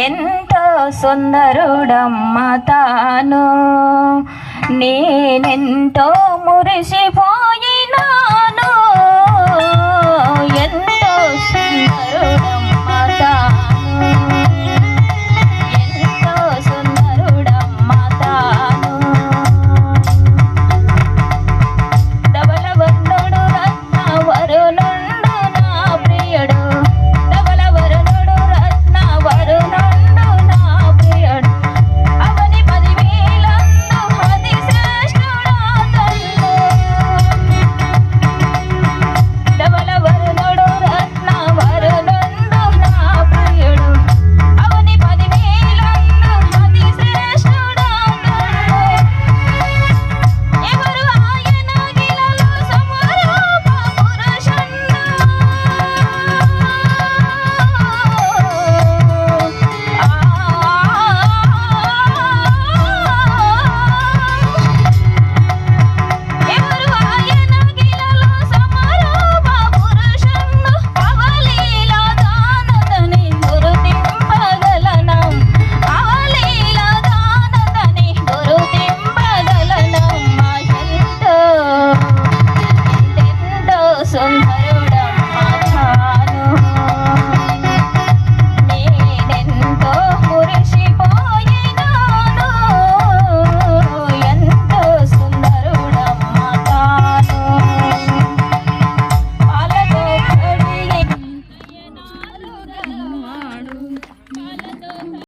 ఎంతో సుందరుడమ్మ తాను నేనెంతో మురిసిపోయి